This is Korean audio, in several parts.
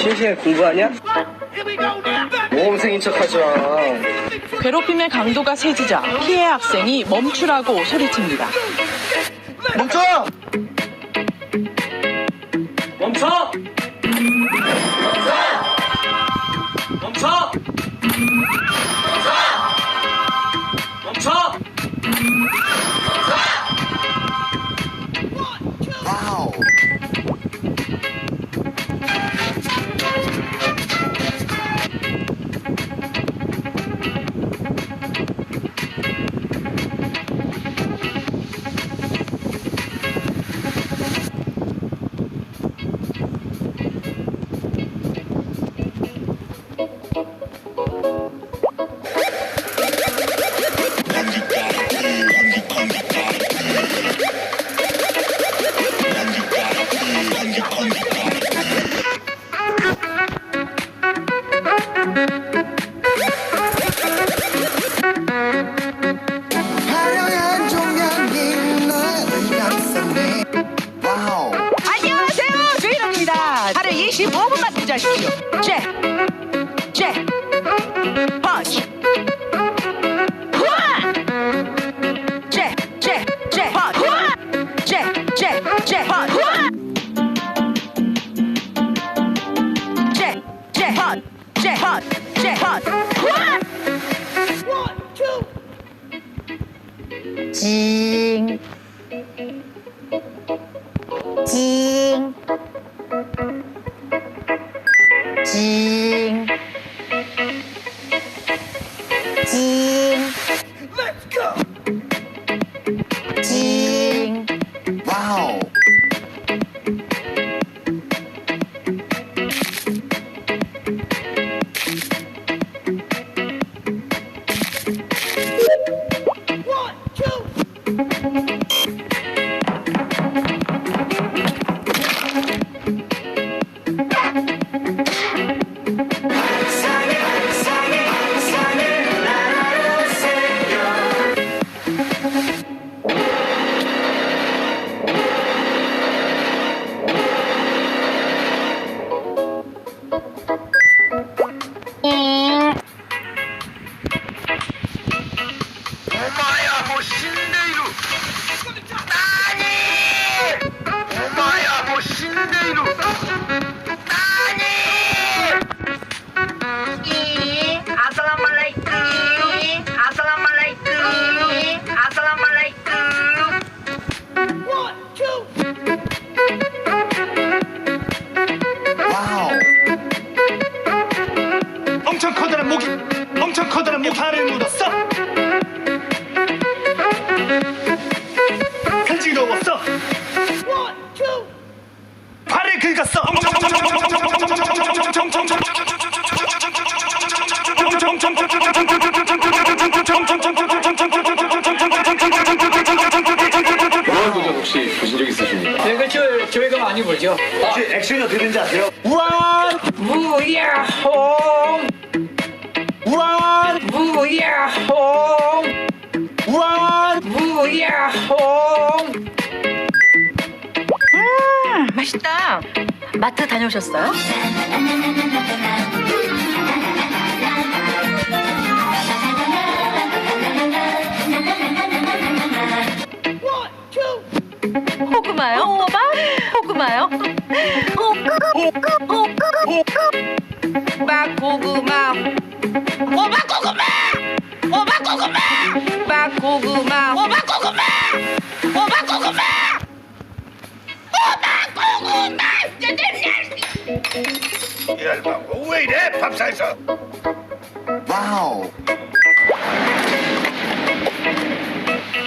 실시간 공부하냐? 모험생인 척하지 마. 괴롭힘의 강도가 세지자 피해 학생이 멈추라고 소리칩니다. 멈춰! 엄청 우와 무야홍! 맛있다 마트 다녀오셨어요? 호구마요? 호박? 호구마요? 호박 고구마 호박 고구마. 호박 고구마! 호박 고구마! 호박 고구마! 얇아 왜 이래 밥상에서? 와우.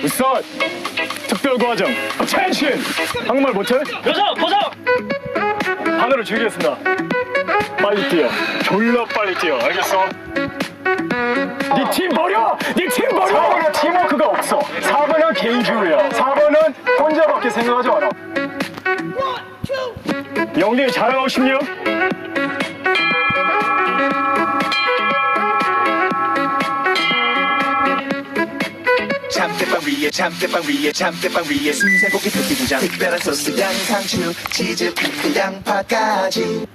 우선 특별 과정 첸신! 한국말 못해? 여자 고정! 하늘을 즐기겠습니다. 빨리 뛰어. 졸라 빨리 뛰어. 알겠어? 네 팀 버려! 네 팀 버려! 4번은 팀워크가 없어 4번은 개인주의야 4번은 혼자밖에 생각하지 않아 영진이 자랑하고 싶냐? 잠깐만 위에 참깨빵 위에 참깨빵 위에 순세고기 패티기장 특별한 소스 양상추 치즈 피클 양파까지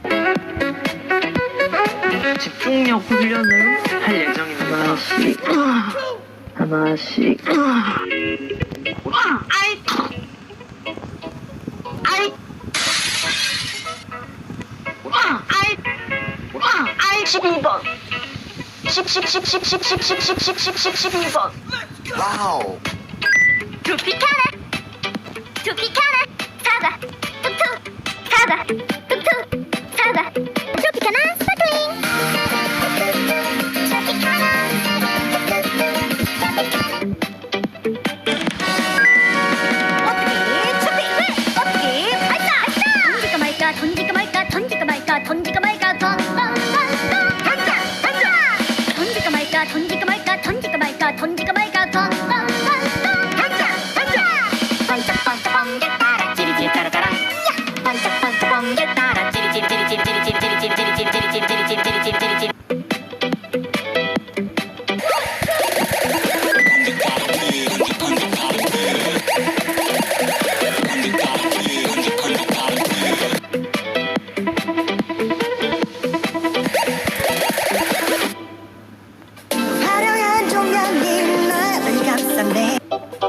집중력 훈련을 할 예정입니다. 하나씩. 하나씩. Shipping bomb. Ship, ship, ship, ship, ship, ship, ship, ship, ship, ship, ship. Wow. Tropicana. Tropicana. Saba. Tutu. Saba. 던지가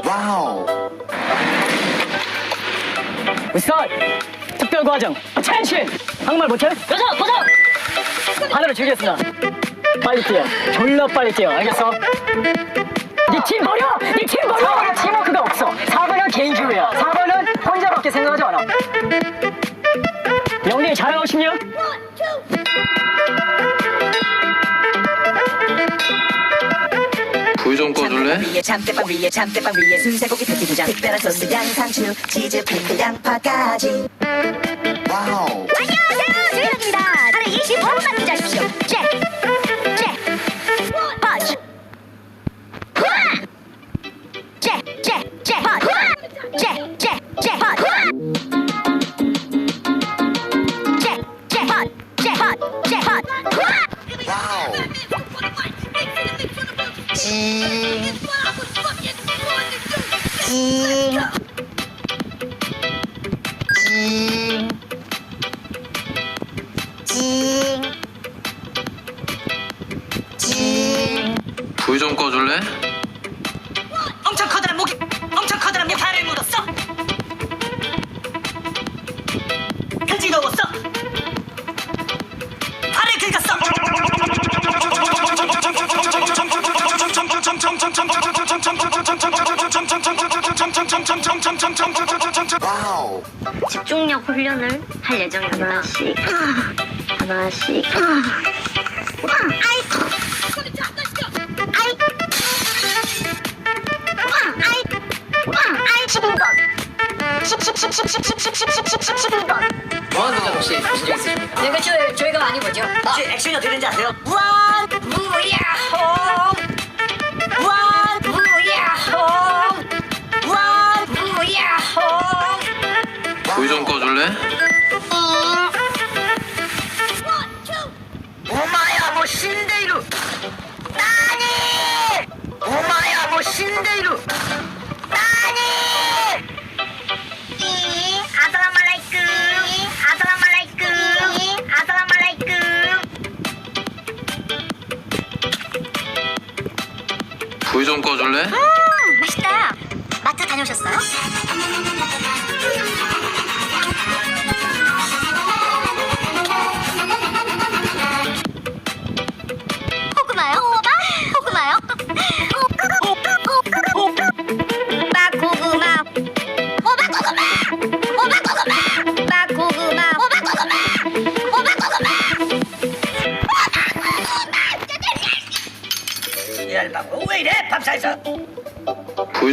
와우. 우선 특별 과정. attention 한국말 못해? 도전 도전 하늘을 줄이겠습니다. 빨리 뛰어. 졸라 빨리 뛰어. 알겠어? 니팀 버려! 니팀 버려! 팀워크가 없어. 4번은 개인주의야. 4번은 혼자밖에 생각하지 않아. 영리 잘하고 싶냐? 꺼줄래? 위에 참깨빵 위에 참깨빵 위에 순세고기 패티기장 특별한 소스 양상추 치즈 피클 양파까지. 와우 안녕하세요 주현입니다 하루 25분만 기다리십시오 잭! 잭! 펀치 후아! 잭! 잭! 잭! 펀치 잭! 잭! Mm. 와우 집중력 훈련을 할 예정입니다. 하나씩, 하나씩. 아이, 아이, 아이, 12번. 10, 10, 10, 10, 10, 10, 10, 10, 10, 10, 12번. 무한 도전 혹시 보신 적 있으십니까? 내가 저 저희가 많이 보죠. 혹시 액션이 어떻게 되는지 아세요? 원 무야호 원무 불좀 꺼줄래?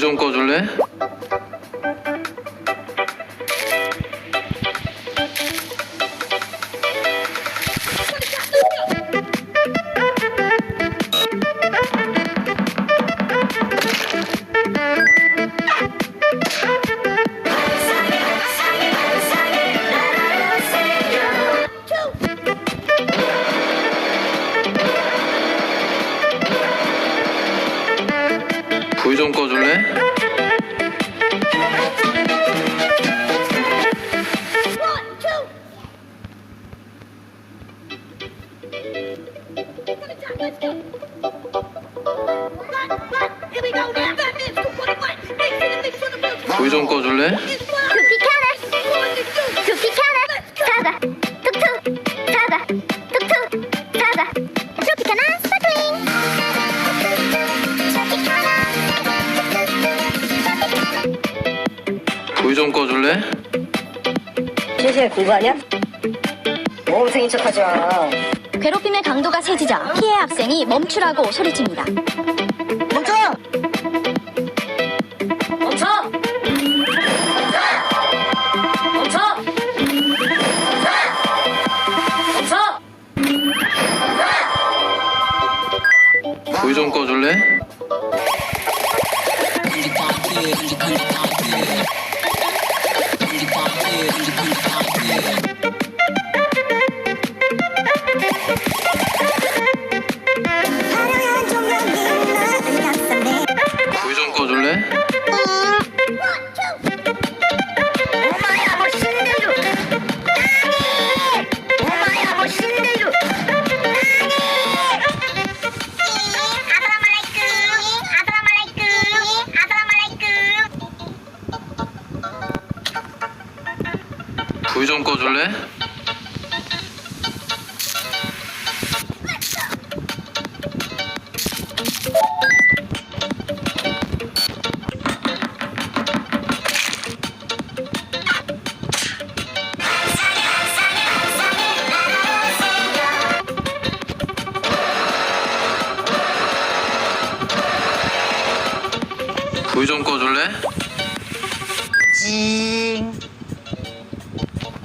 좀 꺼줄래? 불좀 꺼줄래? 두피 카나 두피 카나 사과 툭툭 사과 툭툭 사과 두피 카나 스파클링 두피 카나 불좀 꺼줄래? 실시간 공부하냐? 모험생인 척하지 마. 괴롭힘의 강도가 세지자 피해 학생이 멈추라고 소리칩니다. 불 좀 꺼줄래? 징.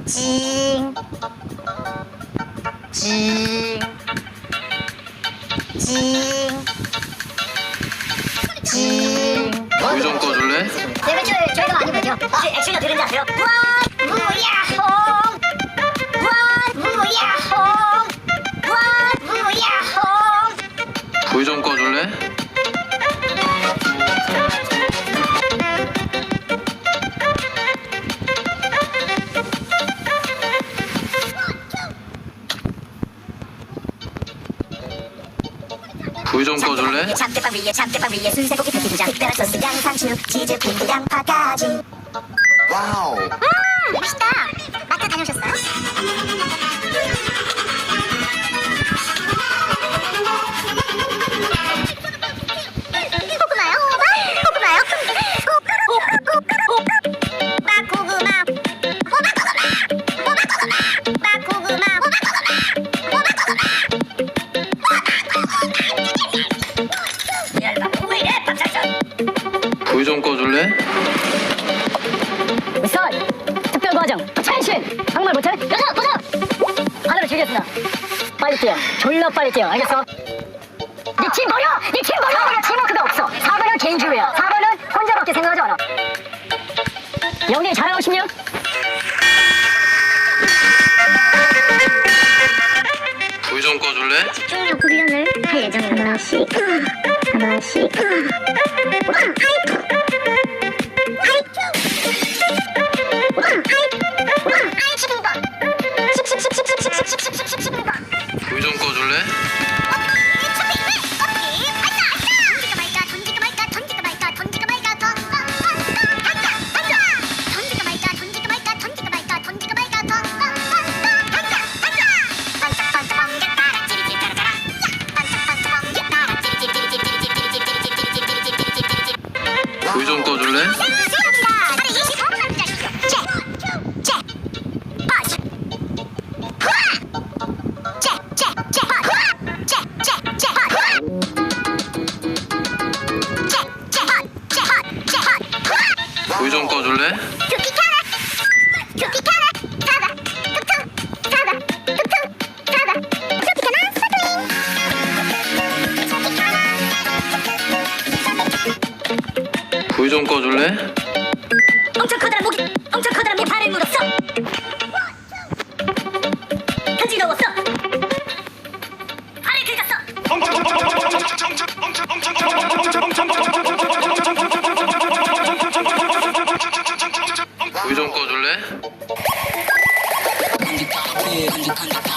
징. 징. 좀 꺼줄래? 잡대빵 위에 잡대빵 위에 순세고기 패티 두장 특별한 소스 양상추 치즈 핑크 양파까지 졸라 빨리 뛰어 알겠어? 네팀 버려! 네팀 버려! 4번은 팀워크가 없어 4번은 개인주의야 4번은 혼자밖에 생각하지 않아 영리 잘하고 싶냐? 좀 꺼줄래? 불좀 꺼줄래? 엄청 커다란 목이 엄청 커다란 내발 Punk, punk.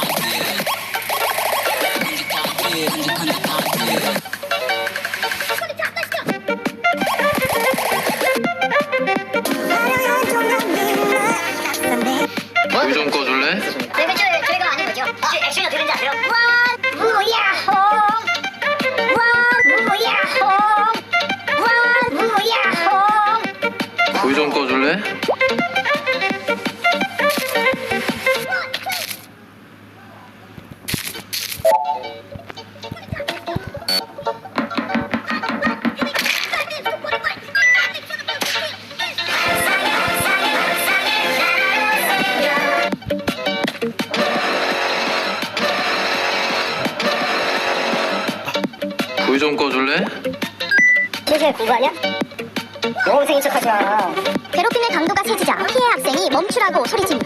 이거 아니야? 너무 생인 척하지 마. 괴롭힘의 강도가 세지자 피해 학생이 멈추라고 소리칩니다.